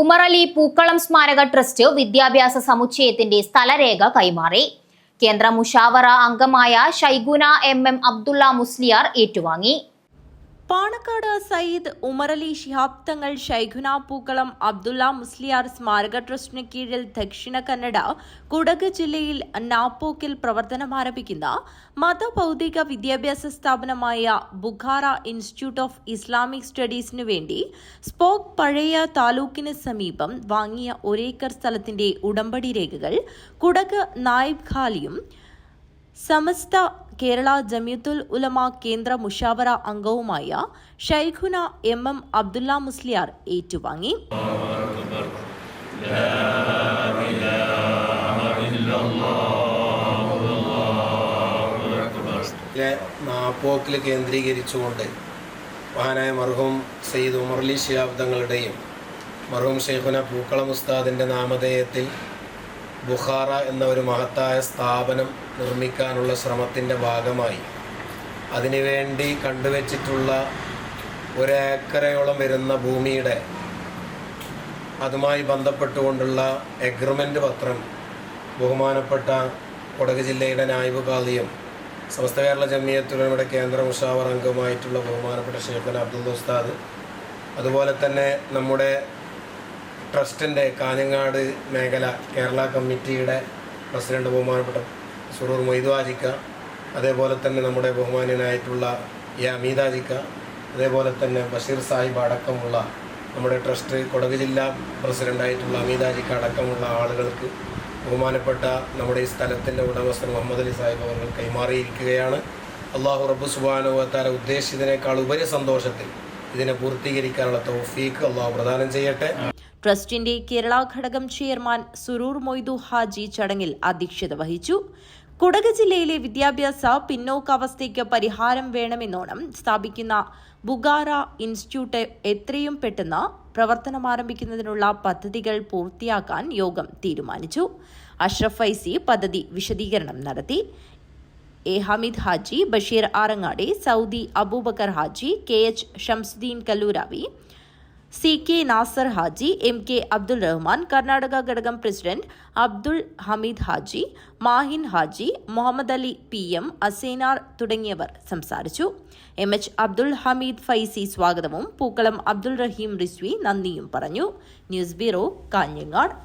ഉമർ അലി പൂക്കളം സ്മാരക ട്രസ്റ്റ് വിദ്യാഭ്യാസ സമുച്ചയത്തിന്റെ സ്ഥലരേഖ കൈമാറി. കേന്ദ്ര മുഷാവറ അംഗമായ ഷൈഗുന എം എം അബ്ദുള്ള മുസ്ലിയാർ ഏറ്റുവാങ്ങി. പാണക്കാട് സയ്യിദ് ഉമറലി ശിഹാബ് തങ്ങൾ ഷൈഖുന പൂക്കളം അബ്ദുള്ള മുസ്ലിയാർ സ്മാരക ട്രസ്റ്റിന് കീഴിൽ ദക്ഷിണ കന്നഡ കുടക് ജില്ലയിൽ നാപ്പോക്കിൽ പ്രവർത്തനമാരംഭിക്കുന്ന മതഭൗതിക വിദ്യാഭ്യാസ സ്ഥാപനമായ ബുഖാറ ഇൻസ്റ്റിറ്റ്യൂട്ട് ഓഫ് ഇസ്ലാമിക് സ്റ്റഡീസിനു വേണ്ടി സ്പോക്ക് പഴയ താലൂക്കിന് സമീപം വാങ്ങിയ ഒരേക്കർ സ്ഥലത്തിന്റെ ഉടമ്പടി രേഖകൾ കുടക് നായിബ് ഖാലിയും സമസ്ത കേരള ജമിയത്തുൽ ഉലമ കേന്ദ്ര മുഷാവറ അംഗവുമായ ഷൈഖുന എം എം അബ്ദുല്ല മുസ്ലിയാർ ഏറ്റുവാങ്ങി. നാപ്പോക്കിൽ കേന്ദ്രീകരിച്ചുകൊണ്ട് മഹാനായ മർഹൂം സയ്യിദ് ഉമർലി ശിഹാബ്ദങ്ങളുടെയും മർഹൂം ഷെയ്ഖുന പൂക്കളം ഉസ്താദിന്റെ നാമധേയത്തിൽ ബുഖാറ എന്ന ഒരു മഹത്തായ സ്ഥാപനം നിർമ്മിക്കാനുള്ള ശ്രമത്തിന്റെ ഭാഗമായി. അതിനുവേണ്ടി കണ്ടുവച്ചിട്ടുള്ള ഒരേക്കറയോളം വരുന്ന ഭൂമിയുടെ അതുമായി ബന്ധപ്പെട്ടുകൊണ്ടുള്ള എഗ്രിമെന്റ് പത്രം ബഹുമാനപ്പെട്ട കൊടക് ജില്ലയുടെ നായിബ് കാളിയും സമസ്ത കേരള ജമിയത്തുലമയുടെ കേന്ദ്ര മുഷാവർ അംഗമായിട്ടുള്ള ബഹുമാനപ്പെട്ട ഷേഖൻ അബ്ദുൽ ഉസ്താദ് അതുപോലെ തന്നെ നമ്മുടെ ട്രസ്റ്റിന്റെ കാഞ്ഞങ്ങാട് മേഖല കേരള കമ്മിറ്റിയുടെ പ്രസിഡന്റ് ബഹുമാനപ്പെട്ട സുറൂർ മൊയ്തുവാജിക്ക അതേപോലെ തന്നെ നമ്മുടെ ബഹുമാനനായിട്ടുള്ള എ അമീതാജിക്ക അതേപോലെ തന്നെ ബഷീർ സാഹിബ് അടക്കമുള്ള നമ്മുടെ ട്രസ്റ്റ് കൊടക് ജില്ലാ പ്രസിഡന്റായിട്ടുള്ള അമീതാജിക്ക അടക്കമുള്ള ആളുകൾക്ക് ബഹുമാനപ്പെട്ട നമ്മുടെ ഈ സ്ഥലത്തിന്റെ ഉടമസ്ഥൻ മുഹമ്മദ് അലി സാഹിബ് അവർ കൈമാറിയിരിക്കുകയാണ്. അള്ളാഹു റബ്ബു സുബാനുവത്താല ഉദ്ദേശിച്ചതിനേക്കാൾ ഉപരി സന്തോഷത്തിൽ ഇതിനെ പൂർത്തീകരിക്കാനുള്ള തൗഫീഖ് അള്ളാഹു പ്രദാനം ചെയ്യട്ടെ. ട്രസ്റ്റിന്റെ കേരള ഘടകം ചെയർമാൻ സുരൂർ മൊയ്തു ഹാജി ചടങ്ങിൽ അധ്യക്ഷത വഹിച്ചു. കുടക് ജില്ലയിലെ വിദ്യാഭ്യാസ പിന്നോക്കാവസ്ഥയ്ക്ക് പരിഹാരം വേണമെന്നോണം സ്ഥാപിക്കുന്ന ബുഗാറ ഇൻസ്റ്റിറ്റ്യൂട്ട് എത്രയും പെട്ടെന്ന് പ്രവർത്തനം ആരംഭിക്കുന്നതിനുള്ള പദ്ധതികൾ പൂർത്തിയാക്കാൻ യോഗം തീരുമാനിച്ചു. അഷ്റഫ് ഫൈസി പദ്ധതി വിശദീകരണം നടത്തി. A Hameed Haji Basheer Arangadi Saudi Aboobacker Haji K H Shamsuddin Kalluravi C K Nasar Haji M K Abdul Rahman Karnataka ഘടകം president Abdul Hameed Haji Mahin Haji Muhammad Ali P M Asainar തുടങ്ങിയവർ സംസാരിച്ചു. M H Abdul Hameed Faizy സ്വാഗതവും പൂക്കളം അബ്ദുൾ റഹീം റിസ്വി നന്ദിയും പറഞ്ഞു. News bureau Kanhangad.